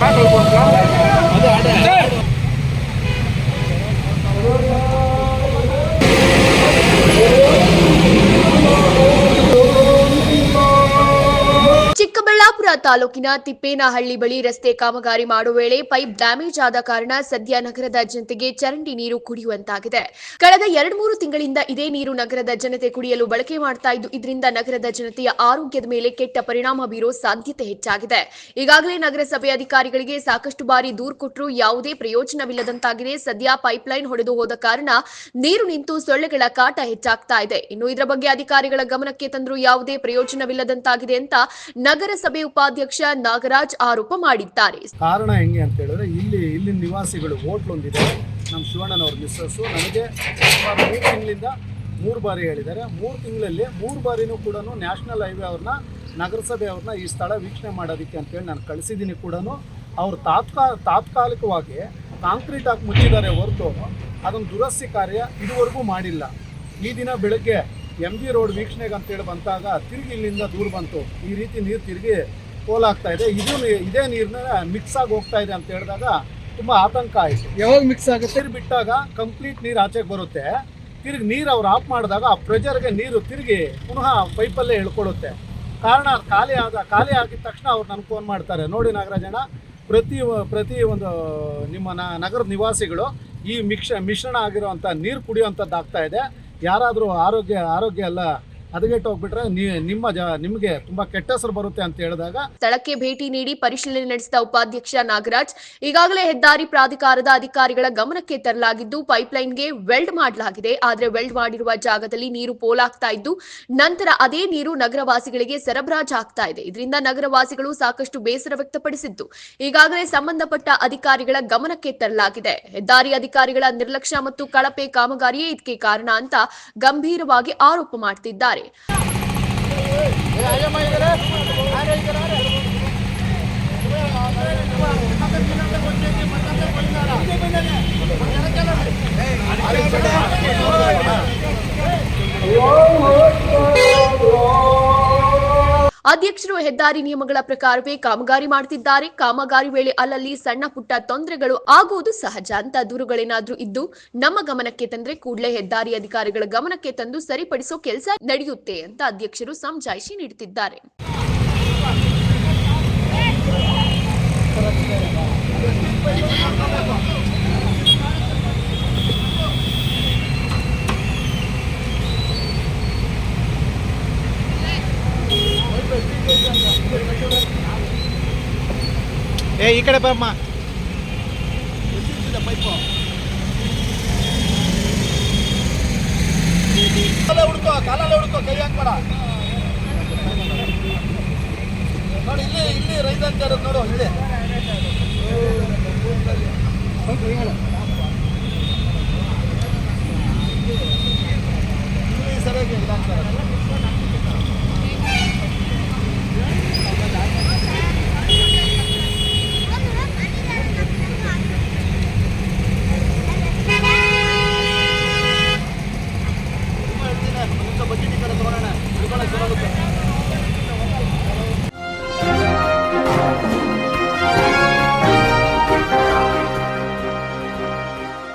பார்க்கலாம் அது ஆட ಚಿಕ್ಕಬಳ್ಳಾಪುರ ತಾಲೂಕಿನ ತಿಪ್ಪೇನಹಳ್ಳಿ ಬಳಿ ರಸ್ತೆ ಕಾಮಗಾರಿ ಮಾಡುವ ವೇಳೆ ಪೈಪ್ ಡ್ಯಾಮೇಜ್ ಆದ ಕಾರಣ ಸದ್ಯ ನಗರದ ಜನತೆಗೆ ಚರಂಡಿ ನೀರು ಕುಡಿಯುವಂತಾಗಿದೆ. ಕಳೆದ ಎರಡ್ ಮೂರು ತಿಂಗಳಿಂದ ಇದೇ ನೀರು ನಗರದ ಜನತೆ ಕುಡಿಯಲು ಬಳಕೆ ಮಾಡ್ತಾ ಇದ್ದು, ಇದರಿಂದ ನಗರದ ಜನತೆಯ ಆರೋಗ್ಯದ ಮೇಲೆ ಕೆಟ್ಟ ಪರಿಣಾಮ ಬೀರೋ ಸಾಧ್ಯತೆ ಹೆಚ್ಚಾಗಿದೆ. ಈಗಾಗಲೇ ನಗರಸಭೆ ಅಧಿಕಾರಿಗಳಿಗೆ ಸಾಕಷ್ಟು ಬಾರಿ ದೂರು ಕೊಟ್ಟರೂ ಯಾವುದೇ ಪ್ರಯೋಜನವಿಲ್ಲದಂತಾಗಿದೆ. ಸದ್ಯ ಪೈಪ್ಲೈನ್ ಹೊಡೆದು ಹೋದ ಕಾರಣ ನೀರು ನಿಂತು ಸೊಳ್ಳೆಗಳ ಕಾಟ ಹೆಚ್ಚಾಗ್ತಾ ಇದೆ. ಇನ್ನು ಇದರ ಬಗ್ಗೆ ಅಧಿಕಾರಿಗಳ ಗಮನಕ್ಕೆ ತಂದರೂ ಯಾವುದೇ ಪ್ರಯೋಜನವಿಲ್ಲದಂತಾಗಿದೆ ಅಂತ ನಗರಸಭೆ ಉಪಾಧ್ಯಕ್ಷ ನಾಗರಾಜ್ ಆರೋಪ ಮಾಡಿದ್ದಾರೆ. ಕಾರಣ ಹೆಂಗೆ ಅಂತ ಹೇಳಿದ್ರೆ ಇಲ್ಲಿ ಇಲ್ಲಿನ ನಿವಾಸಿಗಳು ಹೋಟ್ಲ್ ಹೊಂದಿದೆ ನಮ್ಮ ಶಿವಣ್ಣನವ್ರ ಮಿಸ್ಸಸ್ ನನಗೆ ಮೂರು ತಿಂಗಳಿಂದ ಮೂರು ಬಾರಿ ಹೇಳಿದ್ದಾರೆ. ಮೂರು ತಿಂಗಳಲ್ಲಿ ಮೂರು ಬಾರಿನೂ ಕೂಡ ನ್ಯಾಷನಲ್ ಹೈವೇ ಅವ್ರನ್ನ, ನಗರಸಭೆ ಅವ್ರನ್ನ ಈ ಸ್ಥಳ ವೀಕ್ಷಣೆ ಮಾಡೋದಕ್ಕೆ ಅಂತೇಳಿ ನಾನು ಕಳಿಸಿದ್ದೀನಿ ಕೂಡ ಅವ್ರು ತಾತ್ಕಾ, ತಾತ್ಕಾಲಿಕವಾಗಿ ಕಾಂಕ್ರೀಟ್ ಹಾಕಿ ಮುಚ್ಚಿದ್ದಾರೆ ಹೊರತು. ಅದೊಂದು ದುರಸ್ತಿ ಕಾರ್ಯ ಇದುವರೆಗೂ ಮಾಡಿಲ್ಲ. ಈ ದಿನ ಬೆಳಗ್ಗೆ ಎಂ ಜಿ ರೋಡ್ ವೀಕ್ಷಣೆಗೆ ಅಂತೇಳಿ ಬಂದಾಗ ತಿರುಗಿ ಇಲ್ಲಿಂದ ದೂರ ಬಂತು. ಈ ರೀತಿ ನೀರು ತಿರುಗಿ ಪೋಲಾಗ್ತಾ ಇದೆ. ಇದು ನೀ- ಇದೇ ನೀರನ್ನ ಮಿಕ್ಸ್ ಆಗಿ ಹೋಗ್ತಾ ಇದೆ ಅಂತ ಹೇಳಿದಾಗ ತುಂಬ ಆತಂಕ ಆಯಿತು. ಯಾವಾಗ ಮಿಕ್ಸ್ ಆಗುತ್ತೆ? ತಿರುಗಿ ಬಿಟ್ಟಾಗ ಕಂಪ್ಲೀಟ್ ನೀರು ಆಚೆಗೆ ಬರುತ್ತೆ. ತಿರುಗಿ ನೀರು ಅವ್ರು ಆಫ್ ಮಾಡಿದಾಗ ಆ ಪ್ರೆಷರ್ಗೆ ನೀರು ತಿರುಗಿ ಪುನಃ ಪೈಪಲ್ಲೇ ಹೇಳ್ಕೊಡುತ್ತೆ. ಕಾರಣ ಖಾಲಿ ಆದ ಖಾಲಿ ಆಗಿದ ತಕ್ಷಣ ಅವ್ರು ನನಗೆ ಫೋನ್ ಮಾಡ್ತಾರೆ. ನೋಡಿ ನಾಗರಾಜಣ್ಣ ಪ್ರತಿ ಪ್ರತಿ ಒಂದು ನಿಮ್ಮ ನ ನಗರದ ನಿವಾಸಿಗಳು ಈ ಮಿಕ್ಷ ಮಿಶ್ರಣ ಆಗಿರೋವಂಥ ನೀರು ಕುಡಿಯುವಂಥದ್ದು ಆಗ್ತಾ ಇದೆ. ಯಾರಾದರೂ ಆರೋಗ್ಯ ಆರೋಗ್ಯ ಎಲ್ಲ ಹೋಗ್ಬಿಟ್ರೆ ನಿಮ್ಮ ನಿಮಗೆ ತುಂಬ ಕೆಟ್ಟ ಬರುತ್ತೆ ಅಂತ ಹೇಳಿದಾಗ ಸ್ಥಳಕ್ಕೆ ಭೇಟಿ ನೀಡಿ ಪರಿಶೀಲನೆ ನಡೆಸಿದ ಉಪಾಧ್ಯಕ್ಷ ನಾಗರಾಜ್, ಈಗಾಗಲೇ ಹೆದ್ದಾರಿ ಪ್ರಾಧಿಕಾರದ ಅಧಿಕಾರಿಗಳ ಗಮನಕ್ಕೆ ತರಲಾಗಿದ್ದು, ಪೈಪ್ಲೈನ್ಗೆ ವೆಲ್ಡ್ ಮಾಡಲಾಗಿದೆ. ಆದರೆ ವೆಲ್ಡ್ ಮಾಡಿರುವ ಜಾಗದಲ್ಲಿ ನೀರು ಪೋಲಾಗ್ತಾ ಇದ್ದು, ನಂತರ ಅದೇ ನೀರು ನಗರವಾಸಿಗಳಿಗೆ ಸರಬರಾಜು ಆಗ್ತಾ ಇದೆ. ಇದರಿಂದ ನಗರವಾಸಿಗಳು ಸಾಕಷ್ಟು ಬೇಸರ ವ್ಯಕ್ತಪಡಿಸಿದ್ದು. ಈಗಾಗಲೇ ಸಂಬಂಧಪಟ್ಟ ಅಧಿಕಾರಿಗಳ ಗಮನಕ್ಕೆ ತರಲಾಗಿದೆ. ಹೆದ್ದಾರಿ ಅಧಿಕಾರಿಗಳ ನಿರ್ಲಕ್ಷ್ಯ ಮತ್ತು ಕಳಪೆ ಕಾಮಗಾರಿಯೇ ಇದಕ್ಕೆ ಕಾರಣ ಅಂತ ಗಂಭೀರವಾಗಿ ಆರೋಪ ಮಾಡ್ತಿದ್ದಾರೆ. body. ಅಧ್ಯಕ್ಷರು ಹೆದ್ದಾರಿ ನಿಯಮಗಳ ಪ್ರಕಾರವೇ ಕಾಮಗಾರಿ ಮಾಡುತ್ತಿದ್ದಾರೆ. ಕಾಮಗಾರಿ ವೇಳೆ ಅಲ್ಲಲ್ಲಿ ಸಣ್ಣ ಪುಟ್ಟ ತೊಂದರೆಗಳು ಆಗುವುದು ಸಹಜ. ಅಂತ ದೂರುಗಳೇನಾದರೂ ಇದ್ದು ನಮ್ಮ ಗಮನಕ್ಕೆ ತಂದ್ರೆ ಕೂಡಲೇ ಹೆದ್ದಾರಿ ಅಧಿಕಾರಿಗಳ ಗಮನಕ್ಕೆ ತಂದು ಸರಿಪಡಿಸೋ ಕೆಲಸ ನಡೆಯುತ್ತೆ ಅಂತ ಅಧ್ಯಕ್ಷರು ಸಮಜಾಯಿಷಿ ನೀಡುತ್ತಿದ್ದಾರೆ. ಏ, ಈ ಕಡೆ ಬಮ್ಮ. ಹುಡ್ಕೋ ಕಾಲಲ್ಲ ಹುಡ್ಕೋ ಕೈ ಹಾಕ್ಬೇಡ. ನೋಡಿ, ಇಲ್ಲಿ ಇಲ್ಲಿ ರೈತ ಅಂತ ಇರೋದು ನೋಡು, ಇಲ್ಲಿ.